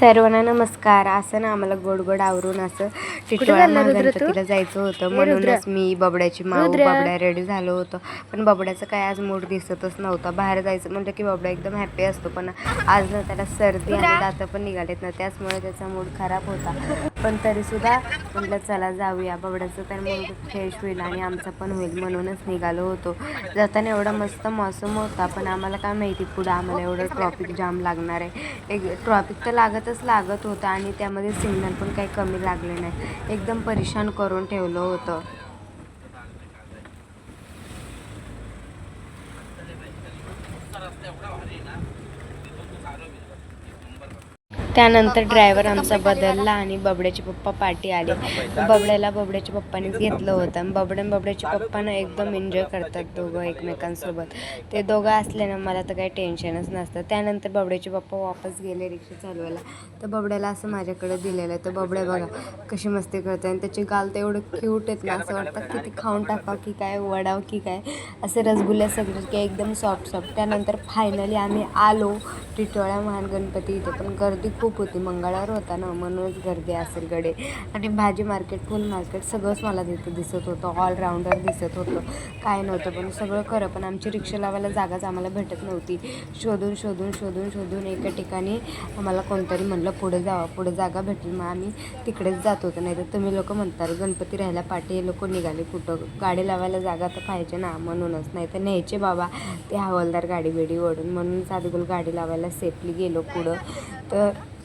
सर्वांना नमस्कार. असं ना आम्हाला गोड गोड आवरून असं टिटवाळा? गणपतीला जायचं होतं. म्हणूनच मी बबड्याची माऊ. बबड्या रेडी झालो होतो. पण बबड्याचं काय आज मूड दिसतच नव्हता. बाहेर जायचं म्हटलं की बबडा एकदम हॅपी असतो. पण आज ना त्याला सर्दी आणि दातं पण निघालेत ना त्याचमुळे त्याचा मूड खराब होता. पण तरीसुद्धा म्हटलं चला जाऊया. बबड्याचं तर मूड फ्रेश होईल आणि आमचा पण होईल. म्हणूनच निघालो होतो. जाताना एवढा मस्त मौसम होता. पण आम्हाला काय माहिती पुढं आम्हाला एवढं ट्रॉफिक जाम लागणार आहे. एक ट्रॉफिक तर लागतच लागत होतं आणि त्यामध्ये सिग्नल पण काही कमी लागले नाही. एकदम परेशान करून ठेवलं होतं. त्यानंतर ड्रायव्हर आमचा बदलला आणि बबड्याचे पप्पा पाठी आले. बबड्याला बबड्याच्या पप्पानेच घेतलं होतं आणि बबड्या बबड्याचे पप्पा ना एकदम एन्जॉय करतात दोघं एकमेकांसोबत. ते दोघं असले ना मला तर काही टेन्शनच नसतं. त्यानंतर बबड्याचे पप्पा वापस गेले रिक्षा चालवायला. तर बबड्याला असं माझ्याकडे दिलेलं आहे. तर बबड्या बघा कशी मस्ती करते आणि त्याचे गाल तर एवढं क्यूट आहेत ना असं वाटतं की ते खाऊन टाकावं की काय वडाव की काय असे रसगुल्ले सगळे की एकदम सॉफ्ट सॉफ्ट त्यानंतर फायनली आम्ही आलो. टिटोळ्या महान गणपती इथे. पण गर्दी खूप खूप होती. मंगळवार होता ना म्हणूनच गर्दी असेल गडे आणि भाजी मार्केट फुल मार्केट सगळंच मला तिथं दिसत होतं. ऑलराऊंडर दिसत होतं. काय नव्हतं पण सगळं खरं. पण आमची रिक्षा लावायला जागाच आम्हाला भेटत नव्हती. शोधून शोधून शोधून शोधून एका ठिकाणी आम्हाला कोणतरी म्हणलं पुढे जावा पुढे जागा भेटेल. मग आम्ही तिकडेच जात होतो. नाही तर तुम्ही लोक म्हणतात गणपती राहायला पाठी हे लोक निघाले कुठं? गाडी लावायला जागा तर पाहिजे ना म्हणूनच. नाही तर न्यायचे बाबा ते हवालदार गाडी बिडी ओढून. म्हणूनच आदगोल गाडी लावायला सेफली गेलो पुढं. तर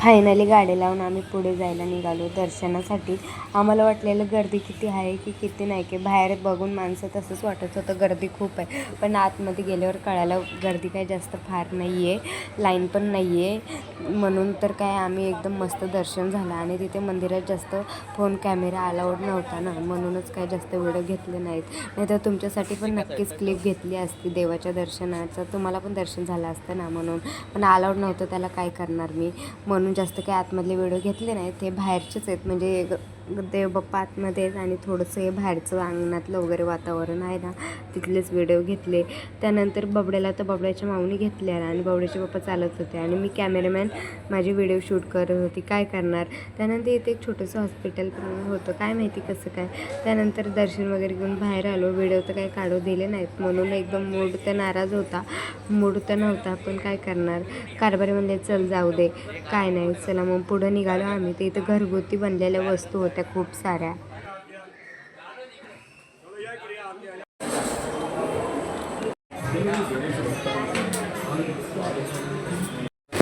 फायनली गाडी लावून आम्ही पुढे जायला निघालो दर्शनासाठी. आम्हाला वाटलेलं गर्दी किती आहे की किती नाही की बाहेर बघून माणसं तसंच वाटत होतं गर्दी खूप आहे. पण आतमध्ये गेल्यावर कळायला गर्दी काही जास्त फार नाही आहे लाईन पण नाही आहे म्हणून तर काय आम्ही एकदम मस्त दर्शन झालं आणि तिथे मंदिरात जास्त फोन कॅमेरा अलाउड नव्हता ना म्हणूनच काय जास्त व्हिडिओ घेतले नाहीत. नाही तर तुमच्यासाठी पण नक्कीच क्लिप घेतली असती देवाच्या दर्शनाचं. तुम्हाला पण दर्शन झालं असतं ना म्हणून. पण अलाउड नव्हतं त्याला काय करणार मी. म्हणून जास्त काही आतमधले व्हिडिओ घेतले नाही ते बाहेरचेच आहेत. म्हणजे ग- देवबाप्पा आतमध्येच आणि थोडंसं हे बाहेरचं अंगणातलं वगैरे वातावरण आहे ना तिथलेच व्हिडिओ घेतले. त्यानंतर बबड्याला तर बबड्याच्या माऊनी घेतल्या आणि बबड्याचे पप्पा चालत होते आणि मी कॅमेरामॅन माझी व्हिडिओ शूट करत होती. काय करणार? त्यानंतर इथे एक छोटंसं हॉस्पिटल पण होतं. काय माहिती कसं काय? त्यानंतर दर्शन वगैरे घेऊन बाहेर आलो. व्हिडिओ तर काही काढू दिले नाहीत. म्हणून एकदम मूड तर नाराज होता. मूड तर नव्हता. पण काय करणार? कारभारी म्हणले चल जाऊ दे. काय नाही. चला मग पुढं निघालो आम्ही. ते इथं घरगुती बनलेल्या वस्तू होत्या. खूप साऱ्या.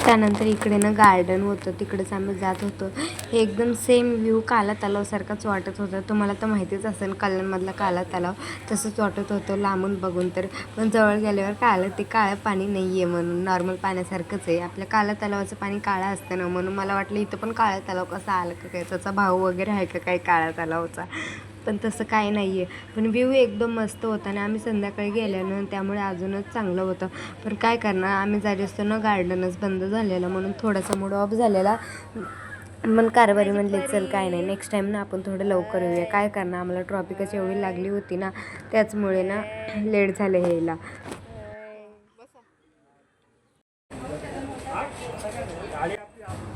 त्यानंतर इकडे ना गार्डन होतं तिकडेच आम्ही जात होतो. हे एकदम सेम व्ह्यू काला तलावसारखाच वाटत होतं. तुम्हाला तर माहितीच असेल कल्याणमधला काला तलाव तसंच वाटत होतं लांबून बघून. तर पण जवळ गेल्यावर काळं ते काळं पाणी नाही आहे म्हणून नॉर्मल पाण्यासारखंच आहे. आपल्या काला तलावाचं पाणी काळं असतं ना म्हणून मला वाटलं इथं पण काळा तलाव कसा आलं का काय? त्याचा भाऊ वगैरे आहे का काय काळा तलावचा? पण तसं काय नाही आहे पण व्ह्यू एकदम मस्त होता आणि आम्ही संध्याकाळी गेल्यानं त्यामुळे अजूनच चांगलं होतं. पण काय करणार? आम्ही जात असताना गार्डनच बंद झालेलं म्हणून थोडासा मूड ऑफ झालेला. मग कारभारी म्हणले चल काय नाही. नेक्स्ट टाईम ना आपण थोडं लवकर येऊया. काय करणार? आम्हाला ट्रॉफिकच एवढी लागली होती ना त्याचमुळे ना लेट झालं यायला.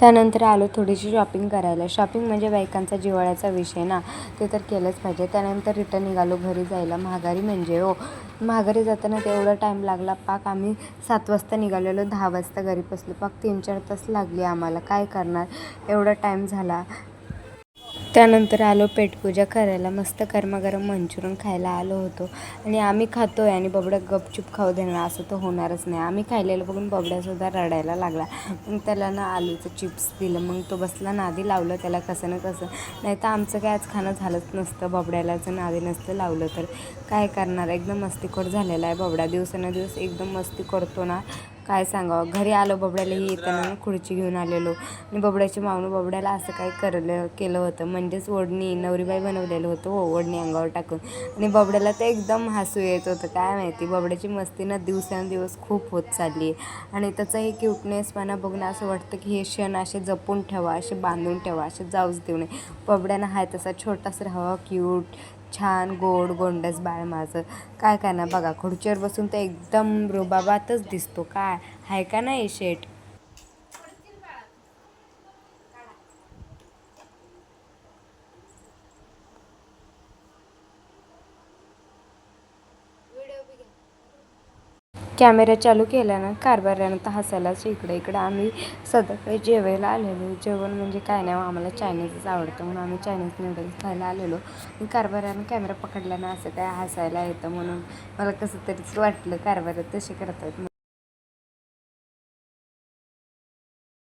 त्यानंतर आलो थोडीशी शॉपिंग करायला. शॉपिंग म्हणजे बायकांचा जिव्हाळ्याचा विषय ना ते तर केलंच पाहिजे. त्यानंतर रिटर्न निघालो घरी जायला महागारी म्हणजे हो. महागारी जाताना तेवढा टाईम लागला पाक आम्ही सात वाजता निघालेलो दहा वाजता घरी बसलो. पाक तीन चार तास लागले आम्हाला. काय करणार? एवढा टाईम झाला. त्यानंतर आलो पेटपूजा करायला. मस्त गरमागरम मंचुरियन खायला आलो होतो. आणि आम्ही खातो आहे आणि बबड्या गपचूप खाऊ देणार असं तर होणारच नाही. आम्ही खाल्लेलं बघून बबड्यासुद्धा रडायला लागला. मग त्याला ना आलूचं चिप्स दिलं. मग तो बसला नादी लावलं त्याला कसं ना कसं. नाही तर आमचं काय आज खाणं झालंच नसतं. बबड्याला जर नादी नसतं लावलं तर. काय करणार? एकदम मस्तीखोर झालेला आहे बबड्या. दिवसानुदिवस एकदम मस्ती करतो ना. काय सांगावं? घरी आलो बबड्यालाही येताना खुर्ची घेऊन आलेलो. आणि बबड्याची मावनं बबड्याला असं काय करलं केलं होतं. म्हणजेच ओढणी नवरीबाई बनवलेलं होतं हो ओढणी अंगावर टाकून. आणि बबड्याला ते एकदम हसू येत होतं. काय माहिती बबड्याची मस्ती ना दिवसेंदिवस खूप होत चालली आहे. आणि त्याचा हे क्यूटनेसपणा बघणं असं वाटतं की हे क्षण असे जपून ठेवा असे बांधून ठेवा असे जाऊच देऊ नये. बबड्यानं हाय तसा छोटासा राहावा क्यूट छान गोड गोंडस बाळ माझं. काय काय ना बघा खुर्चीवर बसून तर एकदम रुबाबातच दिसतो. काय आहे का नाही शेट कॅमेरा चालू केला ना तर हसायलाच इकडे इकडे. आम्ही सध्याकाळी जेवायला आलेलो. जेवण म्हणजे काय नाही हो, आम्हाला चायनीजच आवडतं म्हणून आम्ही चायनीज नूडल्स खायला आलेलो. कारभाऱ्यानं कॅमेरा पकडला ना असं काय हसायला येतं म्हणून. मला कसं तरीच वाटलं कारभाऱ्यात तसे करतात